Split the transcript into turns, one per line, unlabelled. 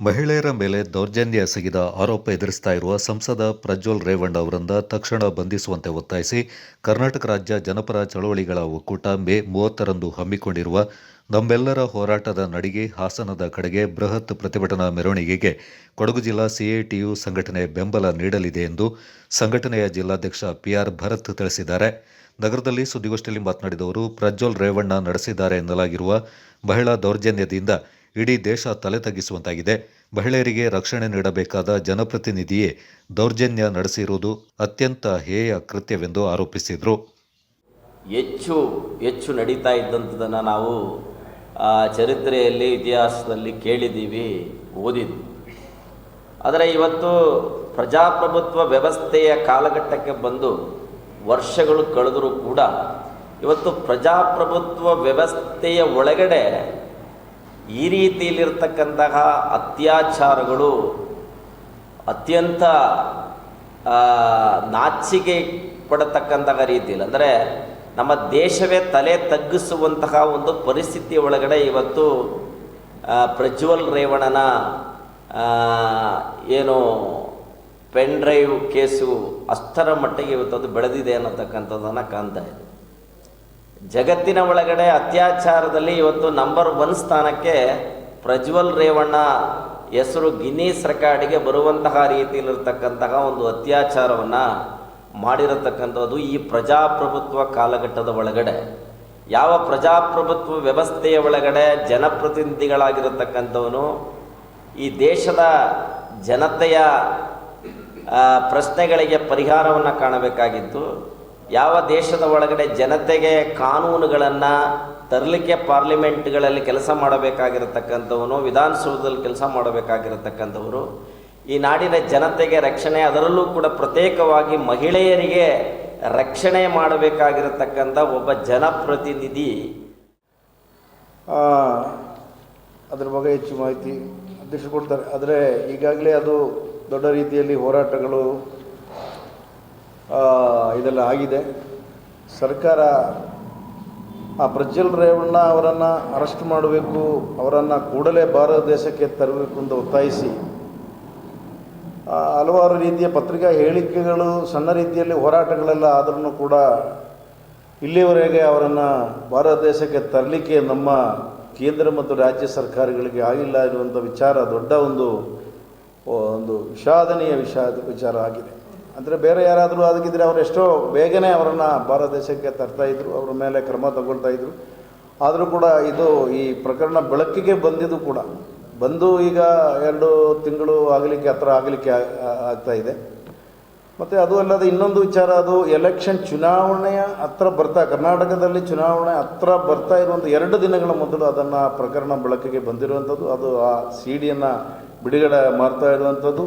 ಮಹಿಳೆಯರ ಮೇಲೆ ದೌರ್ಜನ್ಯ ಎಸಗಿದ ಆರೋಪ ಎದುರಿಸ್ತಾ ಇರುವ ಸಂಸದ ಪ್ರಜ್ವಲ್ ರೇವಣ್ಣ ಅವರನ್ನ ತಕ್ಷಣ ಬಂಧಿಸುವಂತೆ ಒತ್ತಾಯಿಸಿ ಕರ್ನಾಟಕ ರಾಜ್ಯ ಜನಪರ ಚಳವಳಿಗಳ ಒಕ್ಕೂಟ ಮೇ ಮೂವತ್ತರಂದು ಹಮ್ಮಿಕೊಂಡಿರುವ ನಮ್ಮೆಲ್ಲರ ಹೋರಾಟದ ನಡಿಗೆ ಹಾಸನದ ಕಡೆಗೆ ಬೃಹತ್ ಪ್ರತಿಭಟನಾ ಮೆರವಣಿಗೆಗೆ ಕೊಡಗು ಜಿಲ್ಲಾ ಸಿಐಟಿಯು ಸಂಘಟನೆ ಬೆಂಬಲ ನೀಡಲಿದೆ ಎಂದು ಸಂಘಟನೆಯ ಜಿಲ್ಲಾಧ್ಯಕ್ಷ ಪಿಆರ್ ಭರತ್ ತಿಳಿಸಿದ್ದಾರೆ. ನಗರದಲ್ಲಿ ಸುದ್ದಿಗೋಷ್ಠಿಯಲ್ಲಿ ಮಾತನಾಡಿದವರು ಪ್ರಜ್ವಲ್ ರೇವಣ್ಣ ನಡೆಸಿದ್ದಾರೆ ಎನ್ನಲಾಗಿರುವ ಮಹಿಳಾ ದೌರ್ಜನ್ಯದಿಂದ ಇಡೀ ದೇಶ ತಲೆ ತಗ್ಗಿಸುವಂತಾಗಿದೆ. ಮಹಿಳೆಯರಿಗೆ ರಕ್ಷಣೆ ನೀಡಬೇಕಾದ ಜನಪ್ರತಿನಿಧಿಯೇ ದೌರ್ಜನ್ಯ ನಡೆಸಿರುವುದು ಅತ್ಯಂತ ಹೇಯ ಕೃತ್ಯವೆಂದು ಆರೋಪಿಸಿದರು.
ಹೆಚ್ಚು ಹೆಚ್ಚು ನಡೀತಾ ಇದ್ದಂಥದನ್ನು ನಾವು ಚರಿತ್ರೆಯಲ್ಲಿ, ಇತಿಹಾಸದಲ್ಲಿ ಕೇಳಿದ್ದೀವಿ, ಓದಿದ್ವಿ. ಆದರೆ ಇವತ್ತು ಪ್ರಜಾಪ್ರಭುತ್ವ ವ್ಯವಸ್ಥೆಯ ಕಾಲಘಟ್ಟಕ್ಕೆ ಬಂದು ವರ್ಷಗಳು ಕಳೆದರೂ ಕೂಡ ಇವತ್ತು ಪ್ರಜಾಪ್ರಭುತ್ವ ವ್ಯವಸ್ಥೆಯ ಒಳಗಡೆ ಈ ರೀತಿಯಲ್ಲಿರ್ತಕ್ಕಂತಹ ಅತ್ಯಾಚಾರಗಳು ಅತ್ಯಂತ ನಾಚಿಕೆ ಪಡತಕ್ಕಂತಹ ರೀತಿಯಲ್ಲಿ. ಅಂದರೆ ನಮ್ಮ ದೇಶವೇ ತಲೆ ತಗ್ಗಿಸುವಂತಹ ಒಂದು ಪರಿಸ್ಥಿತಿ ಒಳಗಡೆ ಇವತ್ತು ಪ್ರಜ್ವಲ್ ರೇವಣ್ಣನ ಏನು ಪೆನ್ ಡ್ರೈವ್ ಕೇಸು ಅಷ್ಟರ ಮಟ್ಟಿಗೆ ಇವತ್ತು ಅದು ಬೆಳೆದಿದೆ ಅನ್ನತಕ್ಕಂಥದ್ದನ್ನು ಕಾಣ್ತಾ ಇದೆ. ಜಗತ್ತಿನ ಒಳಗಡೆ ಅತ್ಯಾಚಾರದಲ್ಲಿ ಇವತ್ತು ನಂಬರ್ ಒನ್ ಸ್ಥಾನಕ್ಕೆ ಪ್ರಜ್ವಲ್ ರೇವಣ್ಣ ಹೆಸರು ಗಿನ್ನೀಸ್ ರೆಕಾರ್ಡಿಗೆ ಬರುವಂತಹ ರೀತಿಯಲ್ಲಿರ್ತಕ್ಕಂತಹ ಒಂದು ಅತ್ಯಾಚಾರವನ್ನು ಮಾಡಿರತಕ್ಕಂಥದ್ದು ಈ ಪ್ರಜಾಪ್ರಭುತ್ವ ಕಾಲಘಟ್ಟದ ಒಳಗಡೆ. ಯಾವ ಪ್ರಜಾಪ್ರಭುತ್ವ ವ್ಯವಸ್ಥೆಯ ಒಳಗಡೆ ಜನಪ್ರತಿನಿಧಿಗಳಾಗಿರತಕ್ಕಂಥವನು, ಈ ದೇಶದ ಜನತೆಯ ಪ್ರಶ್ನೆಗಳಿಗೆ ಪರಿಹಾರವನ್ನು ಕಾಣಬೇಕಾಗಿತ್ತು. ಯಾವ ದೇಶದ ಒಳಗಡೆ ಜನತೆಗೆ ಕಾನೂನುಗಳನ್ನು ತರಲಿಕ್ಕೆ ಪಾರ್ಲಿಮೆಂಟ್ಗಳಲ್ಲಿ ಕೆಲಸ ಮಾಡಬೇಕಾಗಿರತಕ್ಕಂಥವನು, ವಿಧಾನಸೌಧದಲ್ಲಿ ಕೆಲಸ ಮಾಡಬೇಕಾಗಿರತಕ್ಕಂಥವರು, ಈ ನಾಡಿನ ಜನತೆಗೆ ರಕ್ಷಣೆ, ಅದರಲ್ಲೂ ಕೂಡ ಪ್ರತ್ಯೇಕವಾಗಿ ಮಹಿಳೆಯರಿಗೆ ರಕ್ಷಣೆ ಮಾಡಬೇಕಾಗಿರತಕ್ಕಂಥ ಒಬ್ಬ ಜನಪ್ರತಿನಿಧಿ.
ಅದ್ರ ಬಗ್ಗೆ ಹೆಚ್ಚು ಮಾಹಿತಿ ಅಧ್ಯಕ್ಷರು ಕೊಡ್ತಾರೆ. ಆದರೆ ಈಗಾಗಲೇ ಅದು ದೊಡ್ಡ ರೀತಿಯಲ್ಲಿ ಹೋರಾಟಗಳು ಇದೆಲ್ಲ ಆಗಿದೆ. ಸರ್ಕಾರ ಆ ಪ್ರಜ್ವಲ್ ರೇವಣ್ಣ ಅವರನ್ನು ಅರೆಸ್ಟ್ ಮಾಡಬೇಕು, ಅವರನ್ನು ಕೂಡಲೇ ಭಾರತ ದೇಶಕ್ಕೆ ತರಬೇಕು ಅಂತ ಒತ್ತಾಯಿಸಿ ಹಲವಾರು ರೀತಿಯ ಪತ್ರಿಕಾ ಹೇಳಿಕೆಗಳು, ಸಣ್ಣ ರೀತಿಯಲ್ಲಿ ಹೋರಾಟಗಳೆಲ್ಲ ಆದರೂ ಕೂಡ ಇಲ್ಲಿಯವರೆಗೆ ಅವರನ್ನು ಭಾರತ ದೇಶಕ್ಕೆ ತರಲಿಕ್ಕೆ ನಮ್ಮ ಕೇಂದ್ರ ಮತ್ತು ರಾಜ್ಯ ಸರ್ಕಾರಗಳಿಗೆ ಆಗಿಲ್ಲ ಇರುವಂಥ ವಿಚಾರ, ದೊಡ್ಡ ಒಂದು ಒಂದು ವಿಷಾದನೀಯ ವಿಷಾದ ವಿಚಾರ ಆಗಿದೆ. ಅಂದರೆ ಬೇರೆ ಯಾರಾದರೂ ಅದಕ್ಕಿದ್ರೆ ಅವರು ಎಷ್ಟೋ ಬೇಗನೆ ಅವರನ್ನು ಭಾರತ ದೇಶಕ್ಕೆ ತರ್ತಾಯಿದ್ರು ಅವರ ಮೇಲೆ ಕ್ರಮ ತಗೊಳ್ತಾ ಇದ್ರು. ಆದರೂ ಕೂಡ ಇದು ಈ ಪ್ರಕರಣ ಬೆಳಕಿಗೆ ಬಂದಿದ್ದು ಕೂಡ. ಬಂದು ಈಗ ಎರಡು ತಿಂಗಳು ಆಗಲಿಕ್ಕೆ ಹತ್ರ ಆಗಲಿಕ್ಕೆ ಆಗ್ತಾ ಇದೆ. ಮತ್ತು ಅದು ಅಲ್ಲದೆ ಇನ್ನೊಂದು ವಿಚಾರ, ಅದು ಎಲೆಕ್ಷನ್ ಚುನಾವಣೆಯ ಹತ್ರ ಬರ್ತಾ, ಕರ್ನಾಟಕದಲ್ಲಿ ಚುನಾವಣೆ ಹತ್ರ ಬರ್ತಾ ಇರುವಂಥ ಎರಡು ದಿನಗಳ ಮೊದಲು ಅದನ್ನು ಪ್ರಕರಣ ಬೆಳಕಿಗೆ ಬಂದಿರುವಂಥದ್ದು ಅದು ಆ ಸಿ ಡಿಯನ್ನು ಬಿಡುಗಡೆ ಮಾಡ್ತಾ ಇರುವಂಥದ್ದು